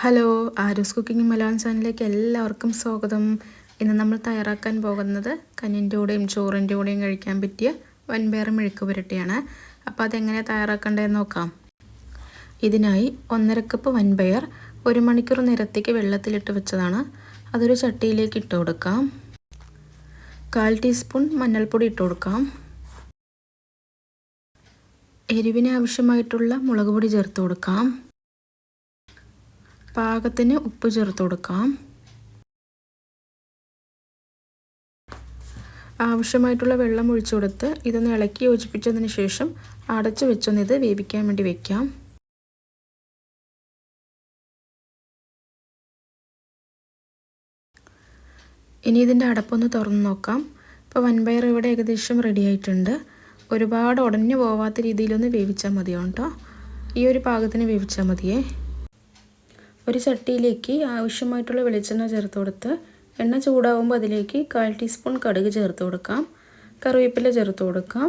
Hello arrows cooking Malayalam ചാനലിലേക്ക് എല്ലാവർക്കും സ്വാഗതം. ഇന്ന് നമ്മൾ തയ്യാറാക്കാൻ പോകുന്നത് കഞ്ഞിന്റെ കൂടെയും ചോറിന്റെ കൂടെയും കഴിക്കാൻ പറ്റിയ വൻപയർ മെഴുക്ക് പുരട്ടിയാണ്. അപ്പോൾ അതെങ്ങനെ തയ്യാറാക്കേണ്ടതെന്ന് നോക്കാം. ഇതിനായി ഒന്നര കപ്പ് വൻപയർ ഒരു മണിക്കൂർ നിരത്തേക്ക് വെള്ളത്തിലിട്ട് വെച്ചതാണ്. അതൊരു ചട്ടിയിലേക്ക് ഇട്ട് കൊടുക്കാം. കാൽ ടീസ്പൂൺ മഞ്ഞൾപ്പൊടി ഇട്ട് കൊടുക്കാം. എരിവിന് ആവശ്യമായിട്ടുള്ള മുളക് പൊടി ചേർത്ത് കൊടുക്കാം. പാകത്തിന് ഉപ്പ് ചേർത്ത് കൊടുക്കാം. ആവശ്യമായിട്ടുള്ള വെള്ളം ഒഴിച്ചു കൊടുത്ത് ഇതൊന്ന് ഇളക്കി യോജിപ്പിച്ചതിന് ശേഷം അടച്ചു വെച്ചൊന്ന് ഇത് വേവിക്കാൻ വേണ്ടി വെക്കാം. ഇനി ഇതിന്റെ അടപ്പൊന്ന് തുറന്ന് നോക്കാം. ഇപ്പോൾ വൻപയർ ഇവിടെ ഏകദേശം റെഡി ആയിട്ടുണ്ട്. ഒരുപാട് ഉടഞ്ഞു പോവാത്ത രീതിയിലൊന്ന് വേവിച്ചാൽ മതിയോ കേട്ടോ ഈ ഒരു പാകത്തിന് വേവിച്ചാൽ മതിയേ. ഒരു ചട്ടിയിലേക്ക് ആവശ്യമായിട്ടുള്ള വെളിച്ചെണ്ണ ചേർത്ത് കൊടുത്ത് എണ്ണ ചൂടാവുമ്പോൾ അതിലേക്ക് കാൽ ടീസ്പൂൺ കടുക് ചേർത്ത് കൊടുക്കാം. കറിവേപ്പില ചേർത്ത് കൊടുക്കാം.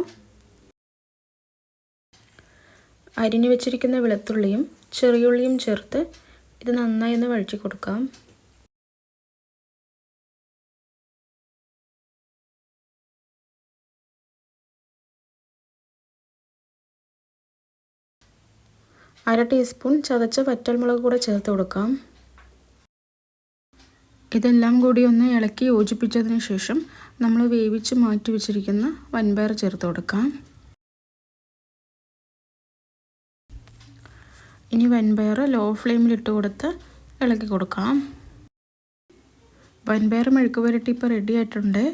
അരിഞ്ഞു വെച്ചിരിക്കുന്ന വെളുത്തുള്ളിയും ചെറിയുള്ളിയും ചേർത്ത് ഇത് നന്നായി ഒന്ന് വഴിച്ചു കൊടുക്കാം. അര ടീസ്പൂൺ ചതച്ച വറ്റൽമുളക് കൂടെ ചേർത്ത് കൊടുക്കാം. ഇതെല്ലാം കൂടി ഒന്ന് ഇളക്കി യോജിപ്പിച്ചതിന് ശേഷം നമ്മൾ വേവിച്ച് മാറ്റി വെച്ചിരിക്കുന്ന വൻപയർ ചേർത്ത് കൊടുക്കാം. ഇനി വൻപയർ ലോ ഫ്ലെയിമിൽ ഇട്ട് കൊടുത്ത് ഇളക്കി കൊടുക്കാം. വൻപയർ മെഴുക്ക് പുരട്ടി ഇപ്പോൾ റെഡി ആയിട്ടുണ്ട്.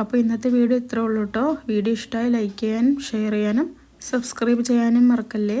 അപ്പോൾ ഇന്നത്തെ വീഡിയോ ഇത്രേ ഉള്ളൂ കേട്ടോ. വീഡിയോ ഇഷ്ടമായി ലൈക്ക് ചെയ്യാനും ഷെയർ ചെയ്യാനും സബ്സ്ക്രൈബ് ചെയ്യാനും മറക്കല്ലേ?